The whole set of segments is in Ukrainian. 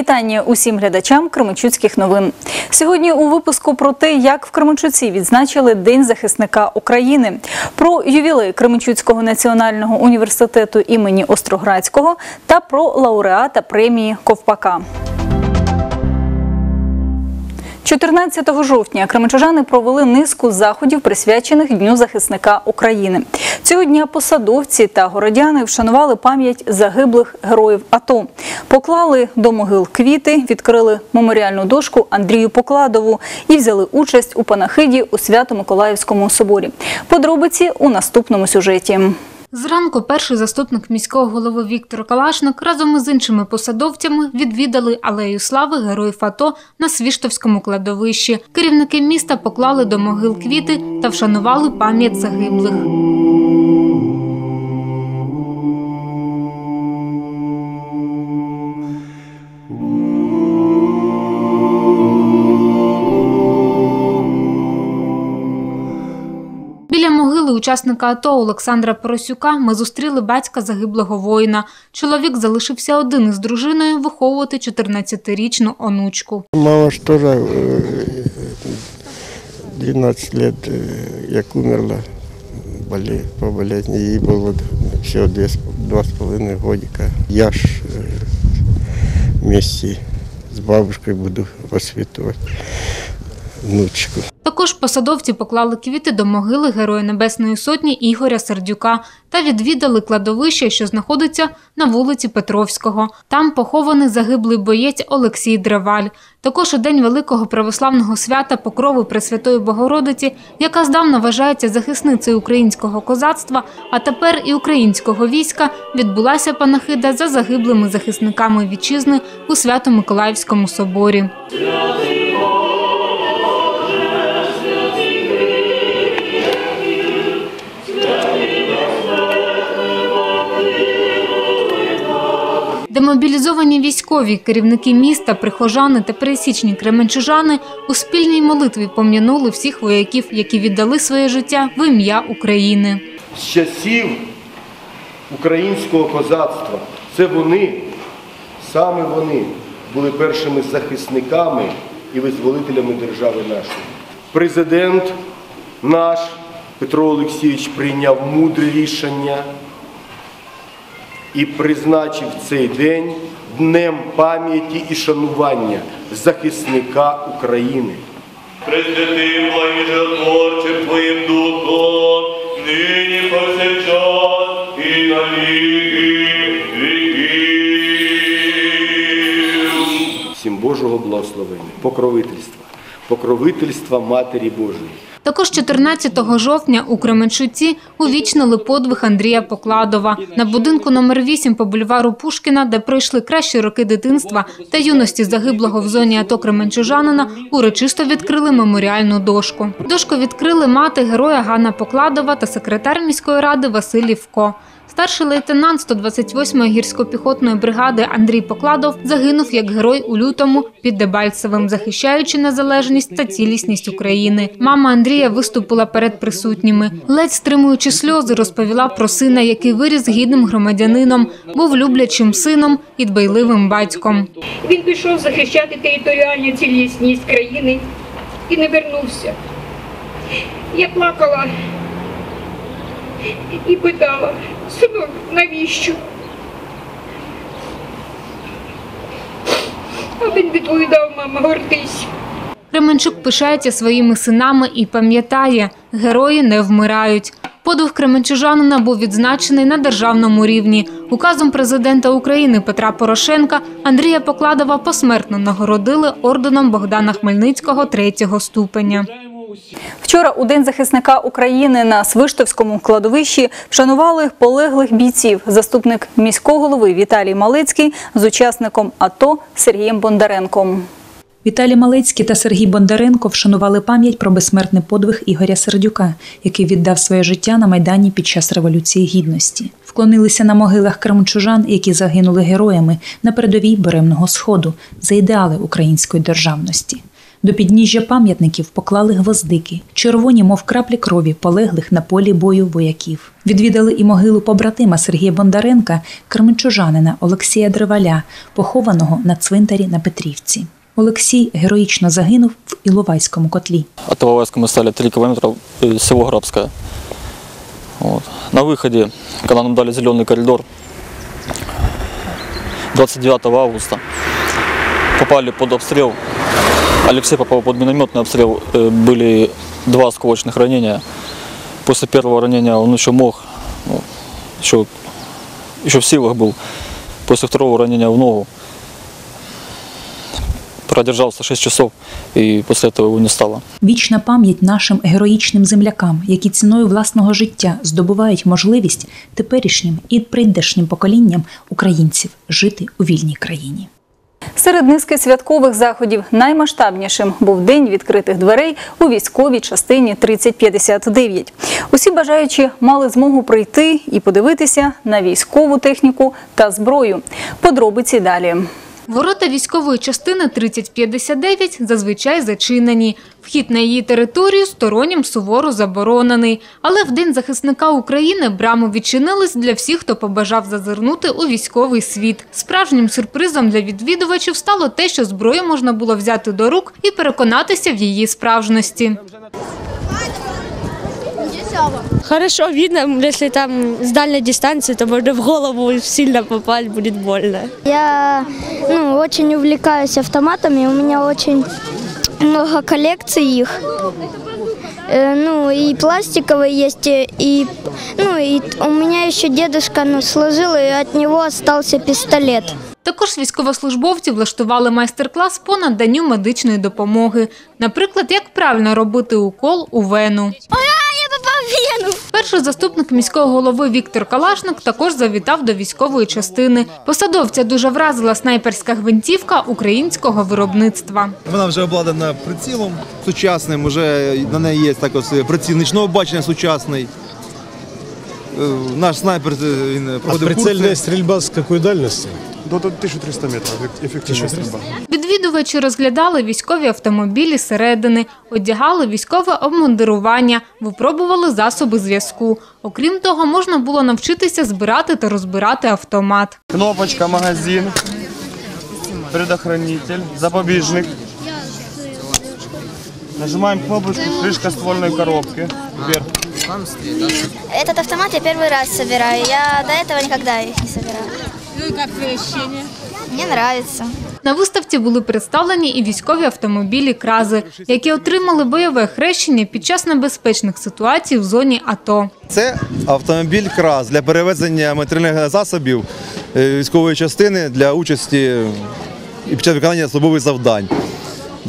вітання усім глядачам Кременчуцьких новин. Сьогодні у випуску про те, як в Кременчуці відзначили День захисника України, про ювілей Кременчуцького національного університету імені Остроградського та про лауреата премії Ковпака. 14 жовтня кременчужани провели низку заходів, присвячених Дню захисника України. Цього дня посадовці та городяни вшанували пам'ять загиблих героїв АТО, поклали до могил квіти, відкрили меморіальну дошку Андрію Покладову і взяли участь у панахиді у Свято-Миколаївському соборі. Подробиці у наступному сюжеті. Зранку перший заступник міського голови Віктор Калашник разом із іншими посадовцями відвідали алею слави героїв АТО на Свіштовському кладовищі. Керівники міста поклали до могил квіти та вшанували пам'ять загиблих. Могили учасника АТО Олександра Поросюка ми зустріли батька загиблого воїна. Чоловік залишився один із дружиною виховувати 14-річну онучку. Мама ж теж е, 12 лет, е, як умерла по болезні, їй було всього дві з- два з половиною годика. Я ж е, вместе з бабушкою буду воспитувати внучку. Також посадовці поклали квіти до могили Героя Небесної Сотні Ігоря Сердюка та відвідали кладовище, що знаходиться на вулиці Петровського. Там похований загиблий боєць Олексій Древаль. Також у день великого православного свята Покрови Пресвятої Богородиці, яка здавна вважається захисницею українського козацтва, а тепер і українського війська, відбулася панахида за загиблими захисниками вітчизни у Свято-Миколаївському соборі. Демобілізовані військові, керівники міста, прихожани та пересічні кременчужани у спільній молитві пом'янули всіх вояків, які віддали своє життя в ім'я України. з часів українського козацтва. Це вони, саме вони, були першими захисниками і визволителями держави нашої. Президент наш Петро Олексійович прийняв мудре рішення і призначив цей день днем пам'яті і шанування захисника України. Пресвятим благодатворчим Твоїм Духом, нині повсякчас і на віки віків. Всім Божого благословення, покровительства, покровительства Матері Божої. Також 14 жовтня у Кременчуці увічнили подвиг Андрія Покладова. На будинку номер 8 по бульвару Пушкіна, де пройшли кращі роки дитинства та юності загиблого в зоні АТО Кременчужанина, урочисто відкрили меморіальну дошку. Дошку відкрили мати героя Ганна Покладова та секретар міської ради Василь Лівко. Старший лейтенант 128-ї гірсько-піхотної бригади Андрій Покладов загинув як герой у лютому під Дебальцевим, захищаючи незалежність та цілісність України. Мама Андрія виступила перед присутніми. Ледь стримуючи сльози, розповіла про сина, який виріс гідним громадянином, був люблячим сином і дбайливим батьком. Він пішов захищати територіальну цілісність країни і не вернувся. Я плакала і питала, синок, навіщо? А він відповідав, мама, гортись. Кременчук пишається своїми синами і пам'ятає, герої не вмирають. Подвиг Кременчужанина був відзначений на державному рівні. Указом президента України Петра Порошенка Андрія Покладова посмертно нагородили орденом Богдана Хмельницького третього ступеня. Вчора у День захисника України на Свиштовському кладовищі вшанували полеглих бійців. Заступник міського голови Віталій Малицький з учасником АТО Сергієм Бондаренком. Віталій Малецький та Сергій Бондаренко вшанували пам'ять про безсмертний подвиг Ігоря Сердюка, який віддав своє життя на Майдані під час Революції Гідності. Вклонилися на могилах кремчужан, які загинули героями на передовій Беремного Сходу за ідеали української державності. До підніжжя пам'ятників поклали гвоздики, червоні, мов краплі крові, полеглих на полі бою вояків. Відвідали і могилу побратима Сергія Бондаренка, кременчужанина Олексія Древаля, похованого на цвинтарі на Петрівці. Олексій героїчно загинув в Іловайському котлі. От Иловайска мы стали 3 километра э, село Грабское. Вот. На выходе, когда нам дали зеленый коридор, 29 августа попали под обстрел. Алексей попал под минометный обстрел. Э, Были два осколочных ранения. После первого ранения он еще мог, ну, еще, еще в силах был. После второго ранения в ногу продержался 6 часов, и после этого его не стало. Вічна пам'ять нашим героїчним землякам, які ціною власного життя здобувають можливість теперішнім і прийдешнім поколінням українців жити у вільній країні. Серед низки святкових заходів наймасштабнішим був день відкритих дверей у військовій частині 3059. Усі бажаючі мали змогу прийти і подивитися на військову техніку та зброю. Подробиці далі. Ворота військової частини 3059 зазвичай зачинені. Вхід на її територію стороннім суворо заборонений. Але в День захисника України брами відчинились для всіх, хто побажав зазирнути у військовий світ. Справжнім сюрпризом для відвідувачів стало те, що зброю можна було взяти до рук і переконатися в її справжності. Хорошо видно, если там с дальней дистанции, то можно в голову сильно попасть, будет больно. Я ну, очень увлекаюсь автоматами, у меня очень много коллекций их. Э, Ну и пластиковые есть, и- и ну и у меня еще дедушка ну, служил, и от него остался пистолет. Також військовослужбовці влаштували майстер-клас по наданню медичної допомоги. Наприклад, як правильно робити укол у вену. Вену! Перший заступник міського голови Віктор Калашник також завітав до військової частини. Посадовця дуже вразила снайперська гвинтівка українського виробництва. Вона вже обладнана прицілом сучасним, вже на неї є також приціл нічного бачення сучасний. Е, Наш снайпер е, він проходив курси. стрельба с какой дальности? До 1300 метров эффективная стрельба. Відвідувачі розглядали військові автомобілі середини, одягали військове обмундирування, випробували засоби зв'язку. Окрім того, можна було навчитися збирати та розбирати автомат. Кнопочка, магазин, предохранитель, запобежник. Нажимаем кнопочку, крышка ствольной коробки. Вверх. Этот автомат я первый раз собираю, я до этого никогда их не собирала. Ну и как твои ощущения? Мне нравится. На виставці були представлені і військові автомобілі «Крази», які отримали бойове хрещення під час небезпечних ситуацій в зоні АТО. Це автомобіль краз для перевезення матеріальних засобів е, військової частини для участі і під час виконання службових завдань.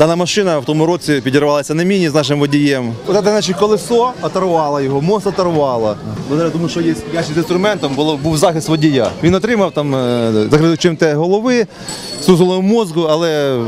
Дана машина в тому році підірвалася на міні з нашим водієм. От це значить колесо оторвало його, мост оторвало. Благодаря тому, що є ящик з інструментом, було, був захист водія. Він отримав там е, закритим те голови, сузилом мозку, але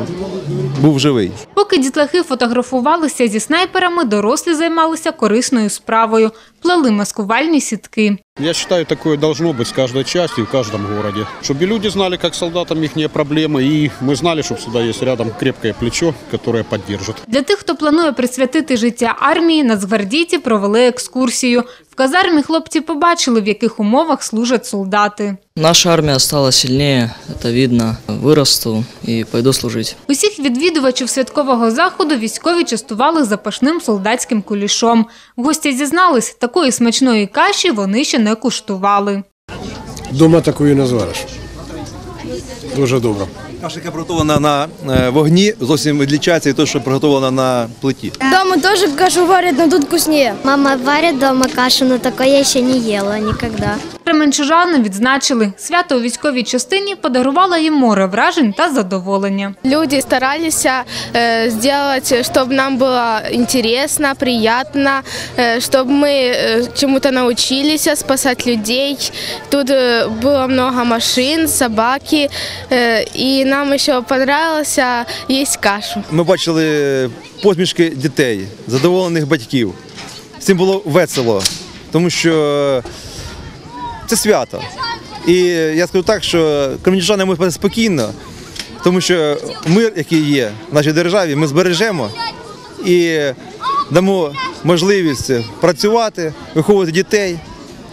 був живий. Поки дітлахи фотографувалися зі снайперами, дорослі займалися корисною справою – плели маскувальні сітки. Я считаю, такое должно быть в каждой части, в каждом городе. Чтобы и люди знали, как солдатам их проблемы, и мы знали, что всегда есть рядом крепкое плечо, которое поддержит. Для тих, хто планує присвятити життя армії, нацгвардійці провели екскурсію. В казармі хлопці побачили, в яких умовах служать солдати. Наша армія стала сильнее, це видно. Виросту і пойду служить. Усіх відвідувачів святкового заходу військові частували запашним солдатським кулішом. Гості зізнались, такої смачної каші вони ще не куштували. Дома такої не звариш. Дуже добре. Каша, яка приготовлена на е, вогні, зовсім відлічається від того, що приготовлена на плиті. Дома теж кашу варять, але тут вкусніше. Мама варить дома кашу, але такої я ще не їла никогда. Кременчужани відзначили, свято у військовій частині подарувало їм море вражень та задоволення. Люди старались э, сделать, чтобы нам было интересно, приятно, э, чтобы мы э, чему-то научились спасать людей. Тут э, было много машин, собаки, э, и нам еще понравилось э, есть кашу. Ми бачили посмішки дітей, задоволених батьків. Всім було весело, тому що це свято. І я скажу так, що кременчужани ми спокійно, тому що мир, який є в нашій державі, ми збережемо і дамо можливість працювати, виховувати дітей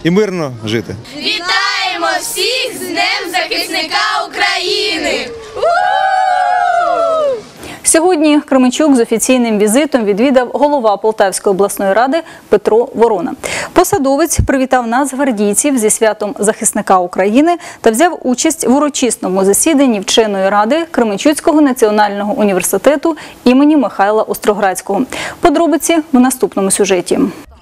і мирно жити. Вітаємо всіх з Днем захисника України! Сьогодні Кременчук з офіційним візитом відвідав голова Полтавської обласної ради Петро Ворона. Посадовець привітав нас гвардійців зі святом захисника України та взяв участь в урочисному засіданні вченої ради Кременчуцького національного університету імені Михайла Остроградського. Подробиці в наступному сюжеті.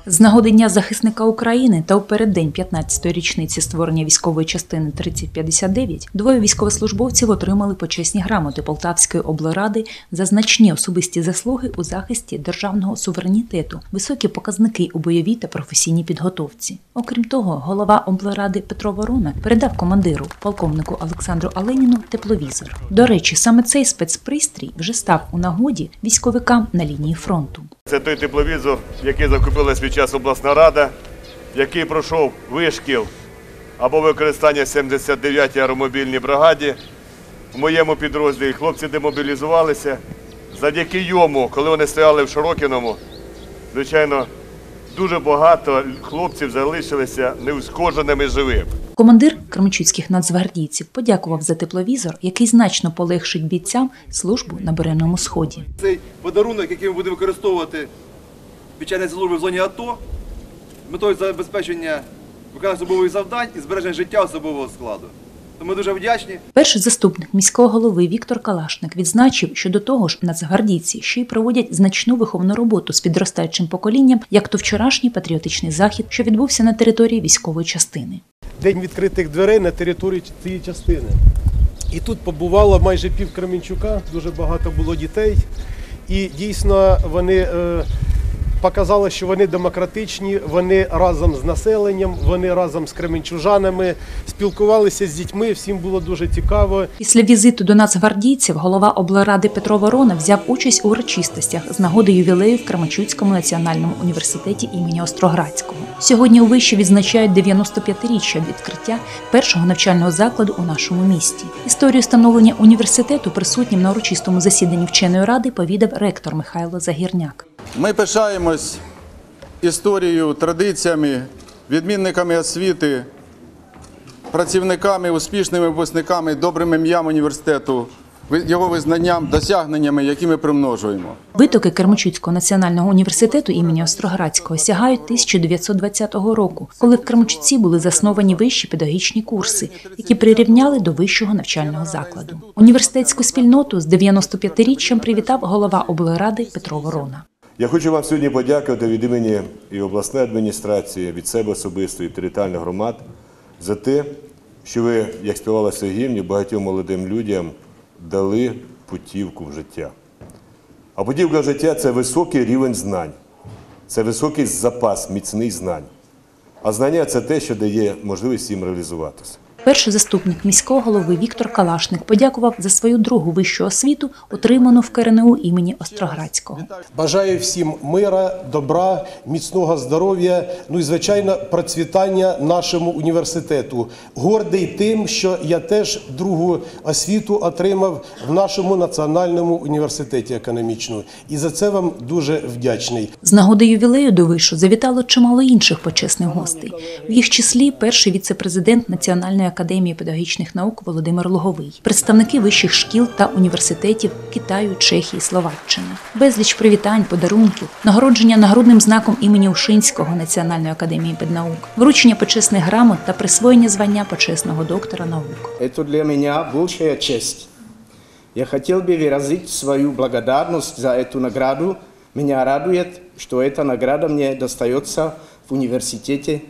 З нагоди Дня захисника України та у переддень 15-ї річниці створення військової частини 3059 двоє військовослужбовців отримали почесні грамоти Полтавської облради за значні особисті заслуги у захисті державного суверенітету, високі показники у бойовій та професійній підготовці. Окрім того, голова облради Петро Ворона передав командиру полковнику Олександру Аленіну тепловізор. До речі, саме цей спецпристрій вже став у нагоді військовикам на лінії фронту. Це той тепловізор, який закупила свій час обласна рада, який пройшов вишкіл або використання 79-й аеромобільній бригаді. В моєму підрозділі хлопці демобілізувалися. Завдяки йому, коли вони стояли в Широкіному, звичайно, дуже багато хлопців залишилися неушкодженими живими. Командир кременчуцьких нацгвардійців подякував за тепловізор, який значно полегшить бійцям службу на Береному сході. Цей подарунок, який ми будемо використовувати під час служби в зоні АТО, метою забезпечення виконання особових завдань і збереження життя особового складу. Тому ми дуже вдячні. Перший заступник міського голови Віктор Калашник відзначив, що до того ж нацгвардійці ще й проводять значну виховну роботу з підростаючим поколінням, як то вчорашній патріотичний захід, що відбувся на території військової частини. День відкритих дверей на території цієї частини. І тут побувало майже пів Кременчука, дуже багато було дітей. І дійсно вони е, показали, що вони демократичні, вони разом з населенням, вони разом з кременчужанами спілкувалися з дітьми, всім було дуже цікаво. Після візиту до нацгвардійців голова облради Петро Ворона взяв участь у урочистостях з нагоди ювілею в Кременчуцькому національному університеті імені Остроградського. Сьогодні у виші відзначають 95-річчя відкриття першого навчального закладу у нашому місті. Історію становлення університету присутнім на урочистому засіданні вченої ради повідав ректор Михайло Загірняк. Ми пишаємось історією, традиціями, відмінниками освіти, працівниками, успішними випускниками, добрим ім'ям університету, його визнанням, досягненнями, які ми примножуємо. Витоки Кермачуцького національного університету імені Остроградського сягають 1920 року, коли в Кременчуці були засновані вищі педагогічні курси, які прирівняли до вищого навчального закладу. Університетську спільноту з 95-річчям привітав голова облради Петро Ворона. Я хочу вам сьогодні подякувати від імені і обласної адміністрації, від себе особисто і територіальних громад за те, що ви, як співалося гімні, багатьом молодим людям дали путівку в життя. А путівка в життя це високий рівень знань, це високий запас міцний знань. А знання це те, що дає можливість їм реалізуватися. Перший заступник міського голови Віктор Калашник подякував за свою другу вищу освіту, отриману в КРНУ імені Остроградського. Бажаю всім мира, добра, міцного здоров'я, ну і звичайно процвітання нашому університету. Гордий тим, що я теж другу освіту отримав в нашому національному університеті економічному. І за це вам дуже вдячний. З нагоди ювілею до вишу завітало чимало інших почесних гостей. В їх числі перший віце-президент Національної академії педагогічних наук Володимир Луговий, представники вищих шкіл та університетів Китаю, Чехії, Словаччини, безліч привітань, подарунків, нагородження нагрудним знаком імені Ушинського Національної академії педнаук, вручення почесних грамот та присвоєння звання почесного доктора наук. Это для меня большая честь. Я хотел бы выразить свою благодарность за эту награду. Меня радует, что эта награда мне достается в университете,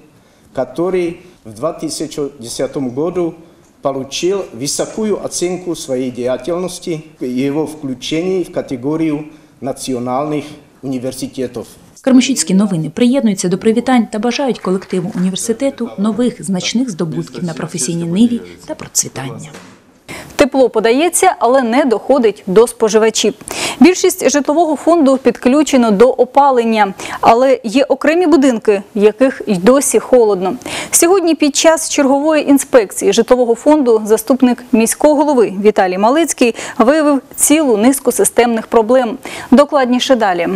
который в 2010 году получил высокую оценку своей деятельности и его включение в категорию национальных университетов. Кремчуцькі новини приєднуються до привітань та бажають колективу університету нових значних здобутків на професійній ниві та процвітання. Тепло подається, але не доходить до споживачів. Більшість житлового фонду підключено до опалення, але є окремі будинки, в яких й досі холодно. Сьогодні під час чергової інспекції житлового фонду заступник міського голови Віталій Малицький виявив цілу низку системних проблем. Докладніше далі.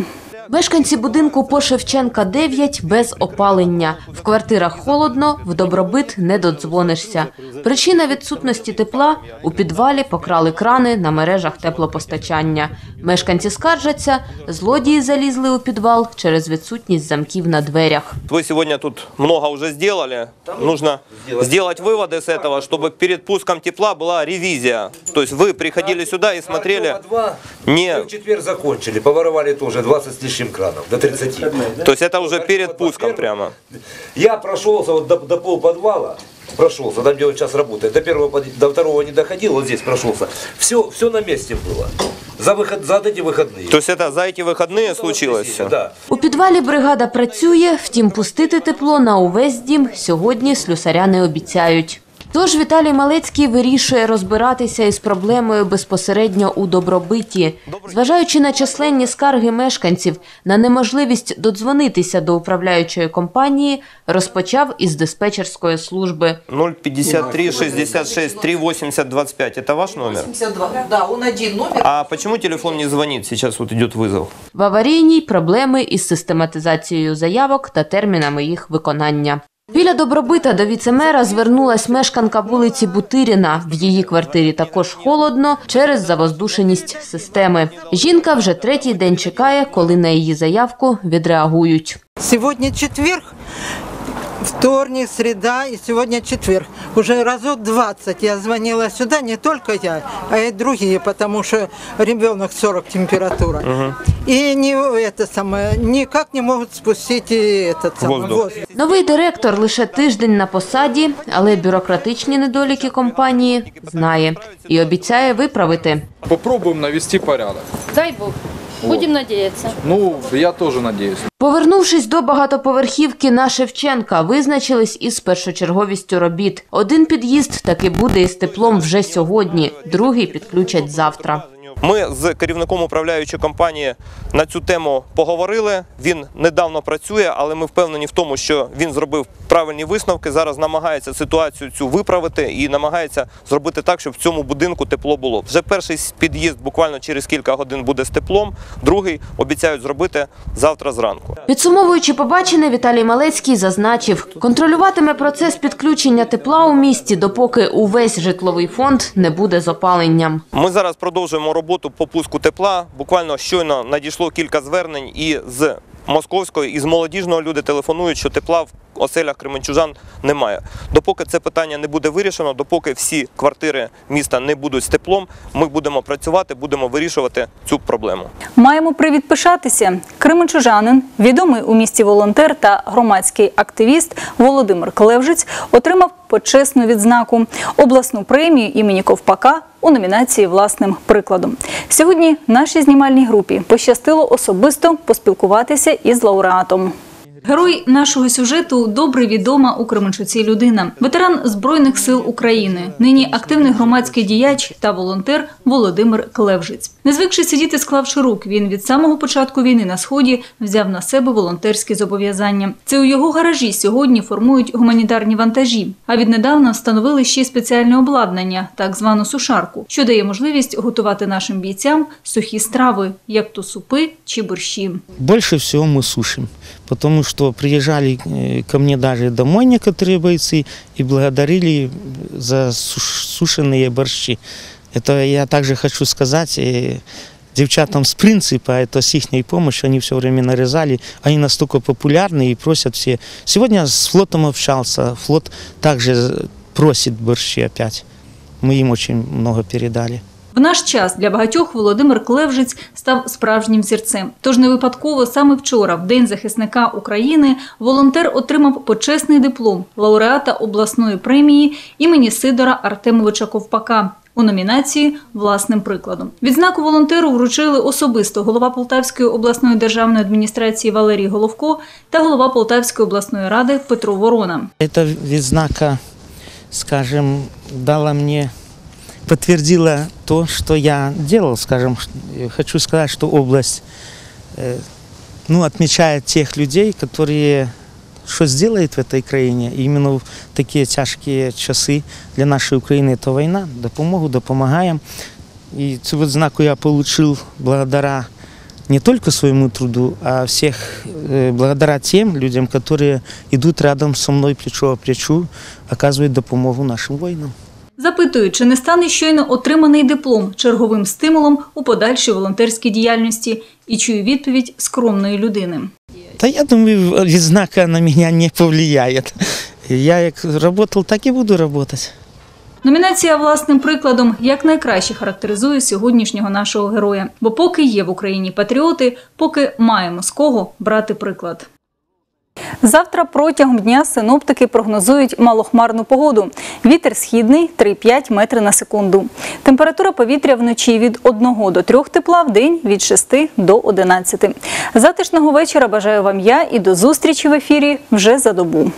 Мешканці будинку по Шевченка 9 без опалення. В квартирах холодно, в добробит не додзвонишся. Причина відсутності тепла – у підвалі покрали крани на мережах теплопостачання. Мешканці скаржаться, злодії залізли у підвал через відсутність замків на дверях. Вы сегодня тут много уже сделали. Нужно сделать выводы с этого, чтобы перед пуском тепла была ревизия. То есть вы приходили сюда и смотрели... Не, Мы в четверг закончили, поворовали тоже 20 с лишним кранов, до 30. то есть это уже перед пуском прямо. Я прошелся вот до, до пол подвала, прошелся, там где он сейчас работает, до первого, под- до второго не доходил, вот здесь прошелся. Все, все на месте было. За, выход, за эти выходные. То есть это за эти выходные случилось все? Да. У підвалі бригада працює, втім пустити тепло на увесь дім сьогодні слюсаря не обіцяють. Тож Віталій Малецький вирішує розбиратися із проблемою безпосередньо у добробиті. Зважаючи на численні скарги мешканців на неможливість додзвонитися до управляючої компанії, розпочав із диспетчерської служби. 053 66 380 25. Это ваш номер? 82. Да, он один номер. А почему телефон не звонит? Сейчас вот идет вызов. В аварійній проблеми із систематизацією заявок та термінами їх виконання. Біля добробита до віцемера звернулась мешканка вулиці Бутиріна. В її квартирі також холодно через завоздушеність системи. Жінка вже третій день чекає, коли на її заявку відреагують. Сьогодні четверг, вторник, среда и сегодня четверг. Уже разок 20 я звонила сюда, не только я, а и другие, потому что ребенок 40 температура. И не это самое, никак не могут спустить и этот самый Воздух. воздух. Новий директор лише тиждень на посаді, але бюрократичні недоліки компанії знає і обіцяє виправити. Попробуем навести порядок. Дай Бог. Будем надеяться. Ну, я тоже надеюсь. Повернувшись до багатоповерхівки на Шевченка, визначились із першочерговістю робіт. Один під'їзд таки буде із теплом вже сьогодні, другий підключать завтра. Ми з керівником управляючої компанії на цю тему поговорили. Він недавно працює, але ми впевнені в тому, що він зробив правильні висновки. Зараз намагається ситуацію цю виправити і намагається зробити так, щоб в цьому будинку тепло було. Вже перший під'їзд буквально через кілька годин буде з теплом, другий обіцяють зробити завтра зранку. Підсумовуючи побачене, Віталій Малецький зазначив, контролюватиме процес підключення тепла у місті, допоки увесь житловий фонд не буде з опаленням. Ми зараз продовжуємо роботу по пуску тепла. Буквально щойно надійшло кілька звернень і з Московського, і з молодіжного люди телефонують, що тепла в оселях кременчужан немає. Допоки це питання не буде вирішено, допоки всі квартири міста не будуть з теплом, ми будемо працювати, будемо вирішувати цю проблему. Маємо привід пишатися. Кременчужанин, відомий у місті волонтер та громадський активіст Володимир Клевжиць отримав почесну відзнаку обласну премію імені Ковпака у номінації власним прикладом. Сьогодні нашій знімальній групі пощастило особисто поспілкуватися із лауреатом. Герой нашого сюжету добре відома у Кременчуці людина, ветеран Збройних сил України, нині активний громадський діяч та волонтер Володимир Клевжиць. Не звикши сидіти, склавши рук, він від самого початку війни на сході взяв на себе волонтерські зобов'язання. Це у його гаражі сьогодні формують гуманітарні вантажі. А віднедавна встановили ще спеціальне обладнання, так звану сушарку, що дає можливість готувати нашим бійцям сухі страви, як то супи чи борщі. Больше всего мы сушим, потому что приезжали э, ко мне даже домой некоторые бойцы и благодарили за суш- сушеные борщи. Это я также хочу сказать э, девчатам с принципа, это с их помощью, они все время нарезали, они настолько популярны и просят все. Сегодня с флотом общался, флот также просит борщи опять. Мы им очень много передали. В наш час для багатьох Володимир Клевжиць став справжнім зірцем. Тож не випадково саме вчора, в День захисника України, волонтер отримав почесний диплом лауреата обласної премії імені Сидора Артемовича Ковпака. У номінації власним прикладом відзнаку волонтеру вручили особисто голова Полтавської обласної державної адміністрації Валерій Головко та голова Полтавської обласної ради Петро Ворона. Эта відзнака, скажем, дала мне подтвердила то, что я делал, скажем. Э, Хочу сказать, что область э, ну, отмечает тех людей, которые что сделают в этой країні. І іменно в такі тяжкі часи для нашої України це війна. Допомогу, допомагаємо. І цю відзнаку я отримав благодаря не только своему труду, а всех э, благодаря тем людям, которые идут рядом со мной плечо о плечу, оказывают допомогу нашим воїнам. Запитую, чи не стане щойно отриманий диплом черговим стимулом у подальшій волонтерській діяльності, і чую відповідь скромної людини. Да я думаю, відзнака на меня не повлияет. Я як работал, так і буду работать. Номінація власним прикладом якнайкраще характеризує сьогоднішнього нашого героя. Бо поки є в Україні патріоти, поки маємо з кого брати приклад. Завтра протягом дня синоптики прогнозують малохмарну погоду. Вітер східний 3-5 метри на секунду. Температура повітря вночі від 1 до 3 тепла, в день від 6 до 11. Затишного вечора бажаю вам я і до зустрічі в ефірі вже за добу.